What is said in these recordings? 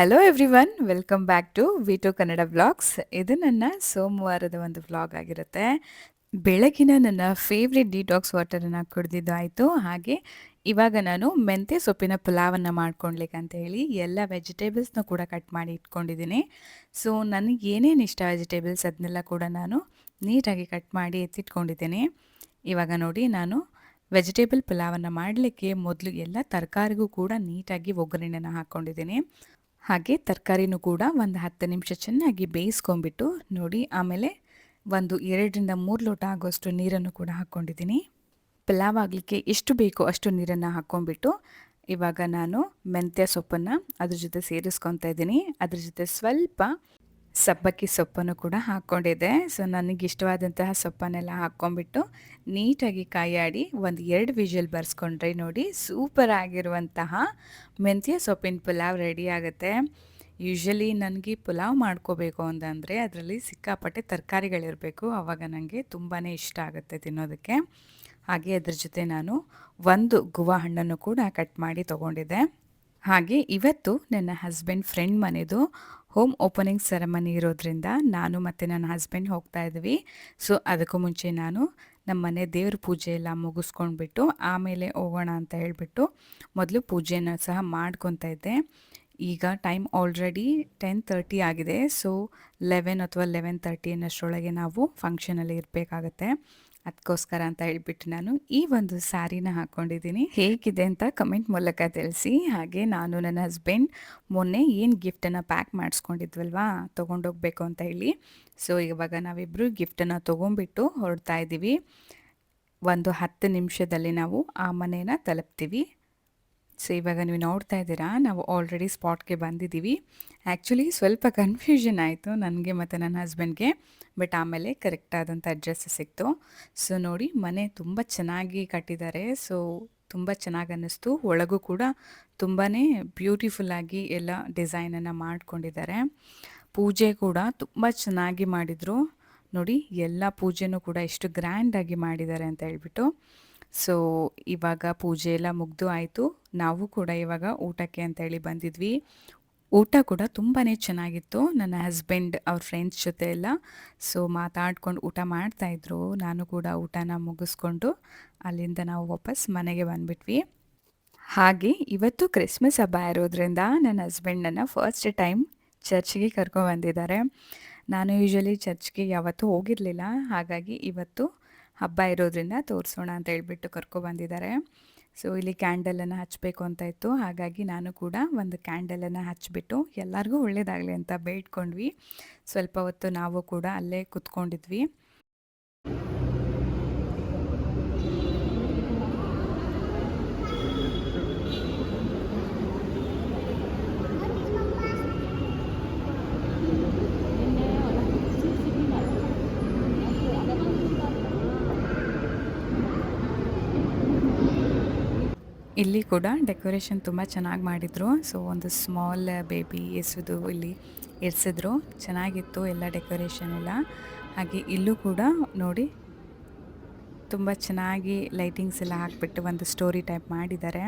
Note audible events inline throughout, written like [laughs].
Hello everyone welcome back to V two Kannada vlogs ಇದು ನನ್ನ ಸೋಮವಾರದ ಒಂದು ವ್ಲಾಗ್ ಆಗಿರುತ್ತೆ. ಬೆಳಗಿನ ನನ್ನ ಫೇವ್ರೆಟ್ ಡಿಟಾಕ್ಸ್ ವಾಟರನ್ನು ಕುಡಿದಿದ್ದಾಯಿತು ಹಾಗೆ ಇವಾಗ ನಾನು ಮೆಂತ್ಯ ಸೊಪ್ಪಿನ ಪುಲಾವನ್ನು ಮಾಡ್ಕೊಳ್ಲಿಕ್ಕೆ ಅಂತ ಹೇಳಿ ಎಲ್ಲ ವೆಜಿಟೇಬಲ್ಸ್ನ ಕೂಡ ಕಟ್ ಮಾಡಿ ಇಟ್ಕೊಂಡಿದ್ದೀನಿ. ಸೊ ನನಗೆ ಏನೇನು ಇಷ್ಟ ವೆಜಿಟೇಬಲ್ಸ್ ಅದನ್ನೆಲ್ಲ ಕೂಡ ನಾನು ನೀಟಾಗಿ ಕಟ್ ಮಾಡಿ ಎತ್ತಿಟ್ಕೊಂಡಿದ್ದೀನಿ. ಇವಾಗ ನೋಡಿ, ನಾನು ವೆಜಿಟೇಬಲ್ ಪುಲಾವನ್ನು ಮಾಡಲಿಕ್ಕೆ ಮೊದಲು ಎಲ್ಲ ತರಕಾರಿಗೂ ಕೂಡ ನೀಟಾಗಿ ಒಗ್ಗರಣೆನ ಹಾಕ್ಕೊಂಡಿದ್ದೀನಿ ಹಾಗೆ ತರಕಾರಿನೂ ಕೂಡ ಒಂದು ಹತ್ತು ನಿಮಿಷ ಚೆನ್ನಾಗಿ ಬೇಯಿಸ್ಕೊಂಬಿಟ್ಟು ನೋಡಿ, ಆಮೇಲೆ ಒಂದು ಎರಡರಿಂದ ಮೂರು ಲೋಟ ಆಗೋಷ್ಟು ನೀರನ್ನು ಕೂಡ ಹಾಕ್ಕೊಂಡಿದ್ದೀನಿ. ಪಲಾವ್ ಆಗಲಿಕ್ಕೆ ಎಷ್ಟು ಬೇಕೋ ಅಷ್ಟು ನೀರನ್ನು ಹಾಕ್ಕೊಂಬಿಟ್ಟು ಇವಾಗ ನಾನು ಮೆಂತ್ಯ ಸೊಪ್ಪನ್ನು ಅದ್ರ ಜೊತೆ ಸೇರಿಸ್ಕೊತಾ ಇದ್ದೀನಿ. ಅದ್ರ ಜೊತೆ ಸ್ವಲ್ಪ ಸಬ್ಬಕ್ಕಿ ಸೊಪ್ಪನ್ನು ಕೂಡ ಹಾಕ್ಕೊಂಡಿದ್ದೆ. ಸೊ ನನಗೆ ಇಷ್ಟವಾದಂತಹ ಸೊಪ್ಪನ್ನೆಲ್ಲ ಹಾಕ್ಕೊಂಡ್ಬಿಟ್ಟು ನೀಟಾಗಿ ಕಾಯಾಡಿ ಒಂದು ಎರಡು ವಿಷಲ್ ಬರ್ಸ್ಕೊಂಡ್ರೆ ನೋಡಿ ಸೂಪರ್ ಆಗಿರುವಂತಹ ಮೆಂತ್ಯ ಸೊಪ್ಪಿನ ಪುಲಾವ್ ರೆಡಿ ಆಗುತ್ತೆ. ಯೂಶ್ವಲಿ ನನಗೆ ಪುಲಾವ್ ಮಾಡ್ಕೋಬೇಕು ಅಂತಂದರೆ ಅದರಲ್ಲಿ ಸಿಕ್ಕಾಪಟ್ಟೆ ತರಕಾರಿಗಳಿರಬೇಕು. ಆವಾಗ ನನಗೆ ತುಂಬಾ ಇಷ್ಟ ಆಗುತ್ತೆ ತಿನ್ನೋದಕ್ಕೆ. ಹಾಗೆ ಅದ್ರ ಜೊತೆ ನಾನು ಒಂದು ಗುವಾ ಹಣ್ಣನ್ನು ಕೂಡ ಕಟ್ ಮಾಡಿ ತೊಗೊಂಡಿದ್ದೆ. ಹಾಗೆ ಇವತ್ತು ನನ್ನ ಹಸ್ಬೆಂಡ್ ಫ್ರೆಂಡ್ ಮನೆದು ಹೋಮ್ ಓಪನಿಂಗ್ ಸೆರೆಮನಿ ಇರೋದ್ರಿಂದ ನಾನು ಮತ್ತು ನನ್ನ ಹಸ್ಬೆಂಡ್ ಹೋಗ್ತಾ ಇದ್ವಿ. ಸೊ ಅದಕ್ಕೂ ಮುಂಚೆ ನಾನು ನಮ್ಮ ಮನೆ ದೇವ್ರ ಪೂಜೆ ಎಲ್ಲ ಮುಗಿಸ್ಕೊಂಡ್ಬಿಟ್ಟು ಆಮೇಲೆ ಹೋಗೋಣ ಅಂತ ಹೇಳಿಬಿಟ್ಟು ಮೊದಲು ಪೂಜೆನ ಸಹ ಮಾಡ್ಕೊತಾ ಇದ್ದೆ. ಈಗ ಟೈಮ್ ಆಲ್ರೆಡಿ ಟೆನ್ ತರ್ಟಿ ಆಗಿದೆ. ಸೊ ಲೆವೆನ್ ಅಥವಾ ಲೆವೆನ್ ತರ್ಟಿ ಅನ್ನೋಷ್ಟರೊಳಗೆ ನಾವು ಫಂಕ್ಷನಲ್ಲಿ ಇರಬೇಕಾಗತ್ತೆ. ಅದಕ್ಕೋಸ್ಕರ ಅಂತ ಹೇಳಿಬಿಟ್ಟು ನಾನು ಈ ಒಂದು ಸ್ಯಾರಿನ ಹಾಕ್ಕೊಂಡಿದ್ದೀನಿ ಹೇಗಿದೆ ಅಂತ ಕಮೆಂಟ್ ಮೂಲಕ ತಿಳಿಸಿ. ಹಾಗೆ ನಾನು ನನ್ನ ಹಸ್ಬೆಂಡ್ ಮೊನ್ನೆ ಏನು ಗಿಫ್ಟನ್ನು ಪ್ಯಾಕ್ ಮಾಡಿಸ್ಕೊಂಡಿದ್ವಲ್ವಾ, ತೊಗೊಂಡೋಗ್ಬೇಕು ಅಂತ ಹೇಳಿ. ಸೊ ಇವಾಗ ನಾವಿಬ್ಬರು ಗಿಫ್ಟನ್ನು ತೊಗೊಂಡ್ಬಿಟ್ಟು ಹೊರಡ್ತಾ ಇದ್ದೀವಿ ಒಂದು ಹತ್ತು ನಿಮಿಷದಲ್ಲಿ ನಾವು ಆ ಮನೇನ ತಲುಪ್ತೀವಿ. ಸೊ ಇವಾಗ ನೀವು ನೋಡ್ತಾ ಇದ್ದೀರಾ, ನಾವು ಆಲ್ರೆಡಿ ಸ್ಪಾಟ್ಗೆ ಬಂದಿದ್ದೀವಿ. ಆ್ಯಕ್ಚುಲಿ ಸ್ವಲ್ಪ [laughs] ಕನ್ಫ್ಯೂಷನ್ ಆಯಿತು ನನಗೆ ಮತ್ತು ನನ್ನ ಹಸ್ಬೆಂಡ್ಗೆ ಬಟ್ ಆಮೇಲೆ ಕರೆಕ್ಟ್ ಆದಂಥ ಅಡ್ರೆಸ್ ಸಿಕ್ತು. ಸೊ ನೋಡಿ, ಮನೆ ತುಂಬ ಚೆನ್ನಾಗಿ ಕಟ್ಟಿದ್ದಾರೆ. ಸೊ ತುಂಬ ಚೆನ್ನಾಗಿ ಅನ್ನಿಸ್ತು. ಒಳಗೂ ಕೂಡ ತುಂಬಾ ಬ್ಯೂಟಿಫುಲ್ಲಾಗಿ ಎಲ್ಲ ಡಿಸೈನನ್ನು ಮಾಡಿಕೊಂಡಿದ್ದಾರೆ. ಪೂಜೆ ಕೂಡ ತುಂಬ ಚೆನ್ನಾಗಿ ಮಾಡಿದರು. ನೋಡಿ, ಎಲ್ಲ ಪೂಜೆನೂ ಕೂಡ ಎಷ್ಟು ಗ್ರ್ಯಾಂಡಾಗಿ ಮಾಡಿದ್ದಾರೆ ಅಂತ ಹೇಳ್ಬಿಟ್ಟು. ಸೊ ಇವಾಗ ಪೂಜೆ ಎಲ್ಲ ಮುಗ್ದು ಆಯಿತು. ನಾವು ಕೂಡ ಇವಾಗ ಊಟಕ್ಕೆ ಅಂತೇಳಿ ಬಂದಿದ್ವಿ. ಊಟ ಕೂಡ ತುಂಬಾ ಚೆನ್ನಾಗಿತ್ತು. ನನ್ನ ಹಸ್ಬೆಂಡ್ ಅವ್ರ ಫ್ರೆಂಡ್ಸ್ ಜೊತೆ ಎಲ್ಲ. ಸೊ ಮಾತಾಡ್ಕೊಂಡು ಊಟ ಮಾಡ್ತಾಯಿದ್ರು ನಾನು ಕೂಡ ಊಟನ ಮುಗಿಸ್ಕೊಂಡು ಅಲ್ಲಿಂದ ನಾವು ವಾಪಸ್ ಮನೆಗೆ ಬಂದುಬಿಟ್ವಿ. ಹಾಗೆ ಇವತ್ತು ಕ್ರಿಸ್ಮಸ್ ಹಬ್ಬ ಇರೋದ್ರಿಂದ ನನ್ನ ಹಸ್ಬೆಂಡನ್ನು ಫಸ್ಟ್ ಟೈಮ್ ಚರ್ಚ್ಗೆ ಕರ್ಕೊಬಂದಿದ್ದಾರೆ ನಾನು ಯೂಶ್ವಲಿ ಚರ್ಚ್ಗೆ ಯಾವತ್ತೂ ಹೋಗಿರಲಿಲ್ಲ. ಹಾಗಾಗಿ ಇವತ್ತು ಹಬ್ಬ ಇರೋದ್ರಿಂದ ತೋರಿಸೋಣ ಅಂತ ಹೇಳ್ಬಿಟ್ಟು ಕರ್ಕೊಬಂದಿದ್ದಾರೆ ಸೊ ಇಲ್ಲಿ ಕ್ಯಾಂಡಲನ್ನು ಹಚ್ಚಬೇಕು ಅಂತ ಇತ್ತು. ಹಾಗಾಗಿ ನಾನು ಕೂಡ ಒಂದು ಕ್ಯಾಂಡಲನ್ನು ಹಚ್ಚಿಬಿಟ್ಟು ಎಲ್ಲರಿಗೂ ಒಳ್ಳೆಯದಾಗಲಿ ಅಂತ ಬೇಡ್ಕೊಂಡ್ವಿ. ಸ್ವಲ್ಪ ಹೊತ್ತು ನಾವು ಕೂಡ ಅಲ್ಲೇ ಕುತ್ಕೊಂಡಿದ್ವಿ. ಇಲ್ಲಿ ಕೂಡ ಡೆಕೋರೇಷನ್ ತುಂಬ ಚೆನ್ನಾಗಿ ಮಾಡಿದರು. ಸೊ, ಒಂದು ಸ್ಮಾಲ್ ಬೇಬಿ ಎಸೆದು ಇಲ್ಲಿ ಎರ್ಸಿದ್ರು. ಚೆನ್ನಾಗಿತ್ತು ಎಲ್ಲ ಡೆಕೋರೇಷನ್ ಎಲ್ಲ. ಹಾಗೆ ಇಲ್ಲೂ ಕೂಡ ನೋಡಿ ತುಂಬ ಚೆನ್ನಾಗಿ ಲೈಟಿಂಗ್ಸ್ ಎಲ್ಲ ಹಾಕ್ಬಿಟ್ಟು ಒಂದು ಸ್ಟೋರಿ ಟೈಪ್ ಮಾಡಿದ್ದಾರೆ.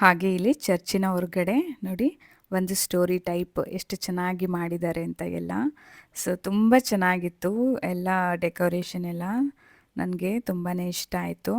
ಹಾಗೆ ಇಲ್ಲಿ ಚರ್ಚಿನ ಹೊರಗಡೆ ನೋಡಿ, ಒಂದು ಸ್ಟೋರಿ ಟೈಪ್ ಎಷ್ಟು ಚೆನ್ನಾಗಿ ಮಾಡಿದ್ದಾರೆ ಅಂತ ಎಲ್ಲ. ಸೊ ತುಂಬ ಚೆನ್ನಾಗಿತ್ತು ಎಲ್ಲ ಡೆಕೋರೇಷನ್ ಎಲ್ಲ. ನನಗೆ ತುಂಬಾ ಇಷ್ಟ ಆಯಿತು.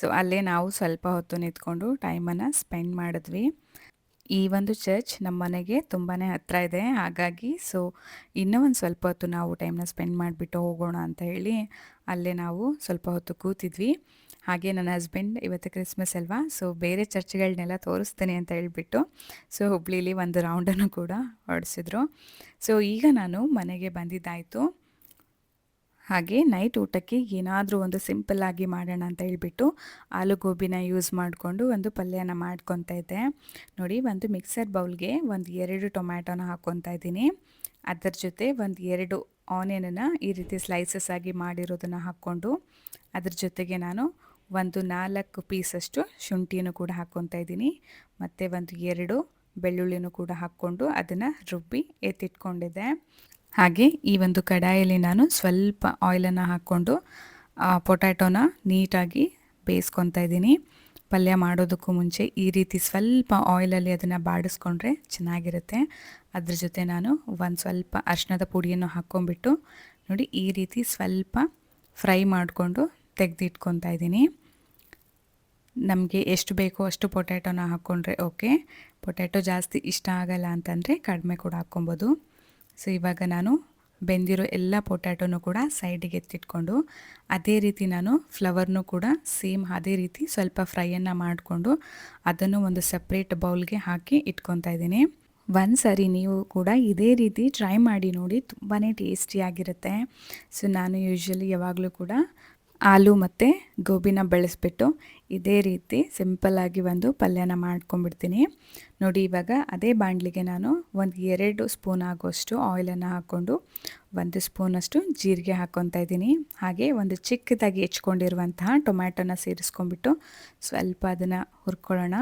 ಸೊ ಅಲ್ಲೇ ನಾವು ಸ್ವಲ್ಪ ಹೊತ್ತು ನಿಂತ್ಕೊಂಡು ಟೈಮನ್ನು ಸ್ಪೆಂಡ್ ಮಾಡಿದ್ವಿ. ಈ ಒಂದು ಚರ್ಚ್ ನಮ್ಮ ಮನೆಗೆ ತುಂಬಾ ಹತ್ತಿರ ಇದೆ. ಹಾಗಾಗಿ ಸೊ ಇನ್ನೂ ಒಂದು ಸ್ವಲ್ಪ ಹೊತ್ತು ನಾವು ಟೈಮ್ನ ಸ್ಪೆಂಡ್ ಮಾಡಿಬಿಟ್ಟು ಹೋಗೋಣ ಅಂತ ಹೇಳಿ ಅಲ್ಲೇ ನಾವು ಸ್ವಲ್ಪ ಹೊತ್ತು ಕೂತಿದ್ವಿ. ಹಾಗೆ ನನ್ನ ಹಸ್ಬೆಂಡ್ ಇವತ್ತು ಕ್ರಿಸ್ಮಸ್ ಅಲ್ವಾ? ಸೊ ಬೇರೆ ಚರ್ಚ್ಗಳನ್ನೆಲ್ಲ ತೋರಿಸ್ತೇನೆ ಅಂತ ಹೇಳಿಬಿಟ್ಟು ಸೊ ಹುಬ್ಳಿಲಿ ಒಂದು ರೌಂಡನ್ನು ಕೂಡ ಹೊಡೆಸಿದ್ರು. ಸೊ ಈಗ ನಾನು ಮನೆಗೆ ಬಂದಿದ್ದಾಯಿತು. ಹಾಗೆ ನೈಟ್ ಊಟಕ್ಕೆ ಏನಾದರೂ ಒಂದು ಸಿಂಪಲ್ಲಾಗಿ ಮಾಡೋಣ ಅಂತ ಹೇಳಿಬಿಟ್ಟು ಆಲೂಗೋಬಿನ ಯೂಸ್ ಮಾಡಿಕೊಂಡು ಒಂದು ಪಲ್ಯನ ಮಾಡ್ಕೊತಾ ಇದ್ದೆ. ನೋಡಿ, ಒಂದು ಮಿಕ್ಸರ್ ಬೌಲ್ಗೆ ಒಂದು ಎರಡು ಟೊಮ್ಯಾಟೊನ ಹಾಕ್ಕೊತಾ ಇದ್ದೀನಿ. ಅದರ ಜೊತೆ ಒಂದು ಎರಡು ಆನಿಯನನ್ನು ಈ ರೀತಿ ಸ್ಲೈಸಸ್ ಆಗಿ ಮಾಡಿರೋದನ್ನು ಹಾಕ್ಕೊಂಡು, ಅದ್ರ ಜೊತೆಗೆ ನಾನು ಒಂದು ನಾಲ್ಕು ಪೀಸಷ್ಟು ಶುಂಠಿಯನ್ನು ಕೂಡ ಹಾಕ್ಕೊತಾ ಇದ್ದೀನಿ. ಮತ್ತು ಒಂದು ಎರಡು ಬೆಳ್ಳುಳ್ಳಿನೂ ಕೂಡ ಹಾಕ್ಕೊಂಡು ಅದನ್ನು ರುಬ್ಬಿ ಎತ್ತಿಟ್ಕೊಂಡಿದ್ದೆ. ಹಾಗೆ ಈ ಒಂದು ಕಡಾಯಲ್ಲಿ ನಾನು ಸ್ವಲ್ಪ ಆಯಿಲನ್ನು ಹಾಕ್ಕೊಂಡು ಪೊಟ್ಯಾಟೋನ ನೀಟಾಗಿ ಬೇಯಿಸ್ಕೊತಾ ಇದ್ದೀನಿ. ಪಲ್ಯ ಮಾಡೋದಕ್ಕೂ ಮುಂಚೆ ಈ ರೀತಿ ಸ್ವಲ್ಪ ಆಯಿಲಲ್ಲಿ ಅದನ್ನು ಬಾಡಿಸ್ಕೊಂಡ್ರೆ ಚೆನ್ನಾಗಿರುತ್ತೆ. ಅದ್ರ ಜೊತೆ ನಾನು ಒಂದು ಸ್ವಲ್ಪ ಅರ್ಶಿನದ ಪುಡಿಯನ್ನು ಹಾಕ್ಕೊಂಬಿಟ್ಟು ನೋಡಿ ಈ ರೀತಿ ಸ್ವಲ್ಪ ಫ್ರೈ ಮಾಡಿಕೊಂಡು ತೆಗೆದಿಟ್ಕೊತಾ ಇದ್ದೀನಿ. ನಮಗೆ ಎಷ್ಟು ಬೇಕೋ ಅಷ್ಟು ಪೊಟ್ಯಾಟೋನ ಹಾಕ್ಕೊಂಡ್ರೆ ಓಕೆ. ಪೊಟ್ಯಾಟೊ ಜಾಸ್ತಿ ಇಷ್ಟ ಆಗಲ್ಲ ಅಂತಂದರೆ ಕಡಿಮೆ ಕೂಡ ಹಾಕ್ಕೊಬೋದು. ಸೊ ಇವಾಗ ನಾನು ಬೆಂದಿರೋ ಎಲ್ಲ ಪೊಟ್ಯಾಟೋನು ಕೂಡ ಸೈಡಿಗೆ ಎತ್ತಿಟ್ಕೊಂಡು ಅದೇ ರೀತಿ ನಾನು ಫ್ಲವರ್ನೂ ಕೂಡ ಸೇಮ್ ಅದೇ ರೀತಿ ಸ್ವಲ್ಪ ಫ್ರೈಯನ್ನು ಮಾಡಿಕೊಂಡು ಅದನ್ನು ಒಂದು ಸಪ್ರೇಟ್ ಬೌಲ್ಗೆ ಹಾಕಿ ಇಟ್ಕೊತಾ ಇದ್ದೀನಿ. ಒಂದು ಸರಿ ನೀವು ಕೂಡ ಇದೇ ರೀತಿ ಟ್ರೈ ಮಾಡಿ ನೋಡಿ ತುಂಬಾ ಟೇಸ್ಟಿಯಾಗಿರುತ್ತೆ ಸೊ ನಾನು ಯೂಶ್ವಲಿ ಯಾವಾಗಲೂ ಕೂಡ ಆಲೂ ಮತ್ತು ಗೋಬಿನ ಬೆಳೆಸ್ಬಿಟ್ಟು ಇದೇ ರೀತಿ ಸಿಂಪಲ್ಲಾಗಿ ಒಂದು ಪಲ್ಯನ ಮಾಡ್ಕೊಂಬಿಡ್ತೀನಿ ನೋಡಿ, ಇವಾಗ ಅದೇ ಬಾಣಲಿಗೆ ನಾನು ಒಂದು ಎರಡು ಸ್ಪೂನ್ ಆಗೋಷ್ಟು ಆಯಿಲನ್ನು ಹಾಕ್ಕೊಂಡು ಒಂದು ಸ್ಪೂನಷ್ಟು ಜೀರಿಗೆ ಹಾಕ್ಕೊತಾ ಇದ್ದೀನಿ. ಹಾಗೆ ಒಂದು ಚಿಕ್ಕದಾಗಿ ಹೆಚ್ಕೊಂಡಿರುವಂತಹ ಟೊಮ್ಯಾಟೋನ ಸೇರಿಸ್ಕೊಂಡ್ಬಿಟ್ಟು ಸ್ವಲ್ಪ ಅದನ್ನು ಹುರ್ಕೊಳ್ಳೋಣ.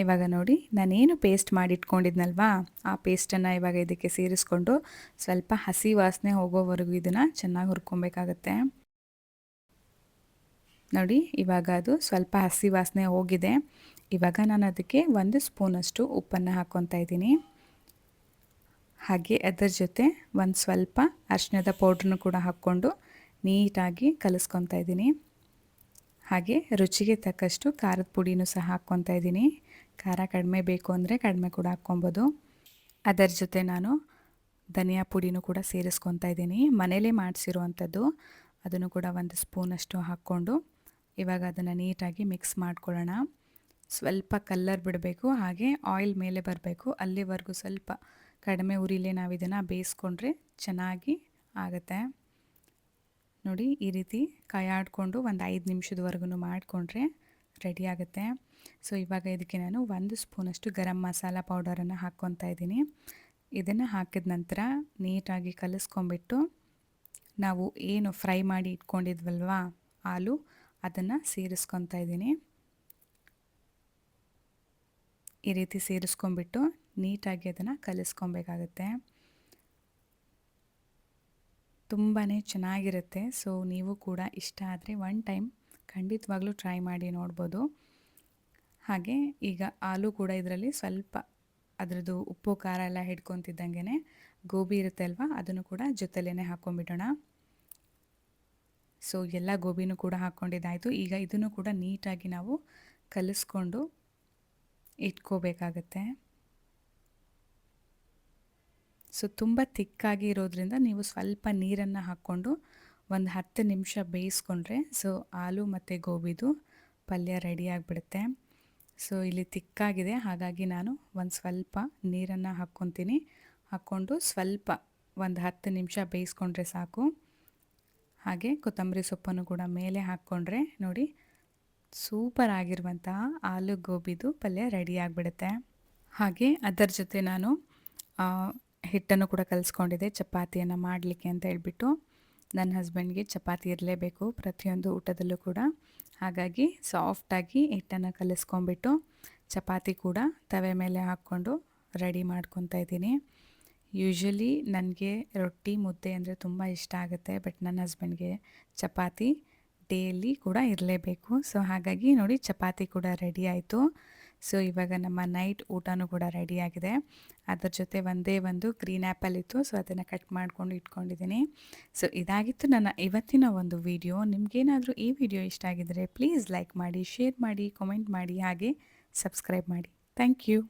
ಇವಾಗ ನೋಡಿ, ನಾನೇನು ಪೇಸ್ಟ್ ಮಾಡಿಟ್ಕೊಂಡಿದ್ನಲ್ವಾ, ಆ ಪೇಸ್ಟನ್ನು ಇವಾಗ ಇದಕ್ಕೆ ಸೇರಿಸ್ಕೊಂಡು ಸ್ವಲ್ಪ ಹಸಿ ವಾಸನೆ ಹೋಗೋವರೆಗೂ ಇದನ್ನು ಚೆನ್ನಾಗಿ ಹುರ್ಕೊಬೇಕಾಗತ್ತೆ. ನೋಡಿ, ಇವಾಗ ಅದು ಸ್ವಲ್ಪ ಹಸಿ ವಾಸನೆ ಹೋಗಿದೆ. ಇವಾಗ ನಾನು ಅದಕ್ಕೆ ಒಂದು ಸ್ಪೂನಷ್ಟು ಉಪ್ಪನ್ನು ಹಾಕ್ಕೊತಾ ಇದ್ದೀನಿ. ಹಾಗೆ ಅದರ ಜೊತೆ ಒಂದು ಸ್ವಲ್ಪ ಅರ್ಶಿನದ ಪೌಡ್ರನ್ನು ಕೂಡ ಹಾಕ್ಕೊಂಡು ನೀಟಾಗಿ ಕಲಿಸ್ಕೊತಾ ಇದ್ದೀನಿ. ಹಾಗೆ ರುಚಿಗೆ ತಕ್ಕಷ್ಟು ಖಾರದ ಪುಡಿನೂ ಸಹ ಹಾಕ್ಕೊತಾ ಇದ್ದೀನಿ. ಖಾರ ಕಡಿಮೆ ಬೇಕು ಅಂದರೆ ಕಡಿಮೆ ಕೂಡ ಹಾಕ್ಕೊಬೋದು. ಅದರ ಜೊತೆ ನಾನು ಧನಿಯಾ ಪುಡಿನೂ ಕೂಡ ಸೇರಿಸ್ಕೊತಾ ಇದ್ದೀನಿ. ಮನೇಲೇ ಮಾಡಿಸಿರುವಂಥದ್ದು. ಅದನ್ನು ಕೂಡ ಒಂದು ಸ್ಪೂನಷ್ಟು ಹಾಕ್ಕೊಂಡು ಇವಾಗ ಅದನ್ನು ನೀಟಾಗಿ ಮಿಕ್ಸ್ ಮಾಡ್ಕೊಳ್ಳೋಣ. ಸ್ವಲ್ಪ ಕಲ್ಲರ್ ಬಿಡಬೇಕು, ಹಾಗೆ ಆಯಿಲ್ ಮೇಲೆ ಬರಬೇಕು. ಅಲ್ಲಿವರೆಗೂ ಸ್ವಲ್ಪ ಕಡಿಮೆ ಉರಿಲೇ ನಾವು ಇದನ್ನು ಬೇಯಿಸ್ಕೊಂಡ್ರೆ ಚೆನ್ನಾಗಿ ಆಗುತ್ತೆ. ನೋಡಿ, ಈ ರೀತಿ ಕಾಯಾಡಿಕೊಂಡು ಒಂದು ಐದು ನಿಮಿಷದವರೆಗೂ ಮಾಡಿಕೊಂಡ್ರೆ ರೆಡಿ ಆಗುತ್ತೆ. ಸೊ, ಇವಾಗ ಇದಕ್ಕೆ ನಾನು ಒಂದು ಸ್ಪೂನಷ್ಟು ಗರಂ ಮಸಾಲ ಪೌಡರನ್ನು ಹಾಕ್ಕೊತಾ ಇದ್ದೀನಿ. ಇದನ್ನು ಹಾಕಿದ ನಂತರ ನೀಟಾಗಿ ಕಲಿಸ್ಕೊಂಬಿಟ್ಟು ನಾವು ಏನು ಫ್ರೈ ಮಾಡಿ ಇಟ್ಕೊಂಡಿದ್ವಲ್ವಾ, ಹಾಲು ಅದನ್ನು ಸೇರಿಸ್ಕೊತಾ ಇದ್ದೀನಿ. ಈ ರೀತಿ ಸೇರಿಸ್ಕೊಂಬಿಟ್ಟು ನೀಟಾಗಿ ಅದನ್ನು ಕಲಿಸ್ಕೊಬೇಕಾಗುತ್ತೆ. ತುಂಬಾ ಚೆನ್ನಾಗಿರುತ್ತೆ. ಸೊ ನೀವು ಕೂಡ ಇಷ್ಟ ಆದರೆ ಒನ್ ಟೈಮ್ ಖಂಡಿತವಾಗ್ಲೂ ಟ್ರೈ ಮಾಡಿ ನೋಡ್ಬೋದು. ಹಾಗೆ ಈಗ ಆಲೂ ಕೂಡ ಇದರಲ್ಲಿ ಸ್ವಲ್ಪ ಅದರದ್ದು ಉಪ್ಪು, ಖಾರ ಎಲ್ಲ ಹಿಡ್ಕೊತಿದ್ದಂಗೆ ಗೋಬಿ ಇರುತ್ತೆ ಅಲ್ವಾ ಅದನ್ನು ಕೂಡ ಜೊತೆಲೇ ಹಾಕ್ಕೊಂಬಿಡೋಣ ಸೊ, ಎಲ್ಲ ಗೋಬಿನೂ ಕೂಡ ಹಾಕ್ಕೊಂಡಿದ್ದಾಯಿತು ಈಗ ಇದನ್ನು ಕೂಡ ನೀಟಾಗಿ ನಾವು ಕಲಿಸ್ಕೊಂಡು ಇಟ್ಕೋಬೇಕಾಗತ್ತೆ. ಸೊ, ತುಂಬ ತಿಕ್ಕಾಗಿ ಇರೋದ್ರಿಂದ ನೀವು ಸ್ವಲ್ಪ ನೀರನ್ನು ಹಾಕ್ಕೊಂಡು ಒಂದು ಹತ್ತು ನಿಮಿಷ ಬೇಯಿಸ್ಕೊಂಡ್ರೆ ಸೊ ಆಲೂ ಮತ್ತು ಗೋಬಿದು ಪಲ್ಯ ರೆಡಿ ಆಗಿಬಿಡುತ್ತೆ. ಸೊ, ಇಲ್ಲಿ ತಿಕ್ಕಾಗಿದೆ ಹಾಗಾಗಿ ನಾನು ಒಂದು ಸ್ವಲ್ಪ ನೀರನ್ನು ಹಾಕ್ಕೊತೀನಿ. ಹಾಕ್ಕೊಂಡು ಸ್ವಲ್ಪ ಒಂದು ಹತ್ತು ನಿಮಿಷ ಬೇಯಿಸ್ಕೊಂಡ್ರೆ ಸಾಕು. ಹಾಗೆ ಕೊತ್ತಂಬರಿ ಸೊಪ್ಪನ್ನು ಕೂಡ ಮೇಲೆ ಹಾಕ್ಕೊಂಡ್ರೆ ನೋಡಿ ಸೂಪರ್ ಆಗಿರುವಂತಹ ಆಲೂ ಗೋಬಿದು ಪಲ್ಯ ರೆಡಿ ಆಗಿಬಿಡುತ್ತೆ. ಹಾಗೆ ಅದರ ಜೊತೆ ನಾನು ಹಿಟ್ಟನ್ನು ಕೂಡ ಕಲಿಸ್ಕೊಂಡಿದ್ದೆ, ಚಪಾತಿಯನ್ನು ಮಾಡಲಿಕ್ಕೆ ಅಂತ ಹೇಳ್ಬಿಟ್ಟು. ನನ್ನ ಹಸ್ಬೆಂಡ್ಗೆ ಚಪಾತಿ ಇರಲೇಬೇಕು ಪ್ರತಿಯೊಂದು ಊಟದಲ್ಲೂ ಕೂಡ. ಹಾಗಾಗಿ ಸಾಫ್ಟಾಗಿ ಹಿಟ್ಟನ್ನು ಕಲಿಸ್ಕೊಂಬಿಟ್ಟು ಚಪಾತಿ ಕೂಡ ತವೆ ಮೇಲೆ ಹಾಕ್ಕೊಂಡು ರೆಡಿ ಮಾಡ್ಕೊತಾ ಇದ್ದೀನಿ. ಯೂಶ್ವಲಿ ನನಗೆ ರೊಟ್ಟಿ, ಮುದ್ದೆ ಅಂದರೆ ತುಂಬ ಇಷ್ಟ ಆಗುತ್ತೆ ಬಟ್ ನನ್ನ ಹಸ್ಬೆಂಡ್ಗೆ ಚಪಾತಿ ಡೇಲಿ ಕೂಡ ಇರಲೇಬೇಕು. ಸೊ ಹಾಗಾಗಿ ನೋಡಿ ಚಪಾತಿ ಕೂಡ ರೆಡಿ ಆಯಿತು. ಸೊ ಇವಾಗ ನಮ್ಮ ನೈಟ್ ಊಟನೂ ಕೂಡ ರೆಡಿಯಾಗಿದೆ ಅದ್ರ ಜೊತೆ ಒಂದೇ ಒಂದು ಗ್ರೀನ್ ಆ್ಯಪಲ್ ಇತ್ತು. ಸೊ ಅದನ್ನು ಕಟ್ ಮಾಡಿಕೊಂಡು ಇಟ್ಕೊಂಡಿದ್ದೀನಿ. ಸೊ ಇದಾಗಿತ್ತು ನನ್ನ ಇವತ್ತಿನ ಒಂದು ವಿಡಿಯೋ ನಿಮಗೇನಾದರೂ ಈ ವಿಡಿಯೋ ಇಷ್ಟ ಆಗಿದ್ದರೆ ಪ್ಲೀಸ್ ಲೈಕ್ ಮಾಡಿ ಶೇರ್ ಮಾಡಿ ಕಮೆಂಟ್ ಮಾಡಿ, ಹಾಗೆ ಸಬ್ಸ್ಕ್ರೈಬ್ ಮಾಡಿ. Thank you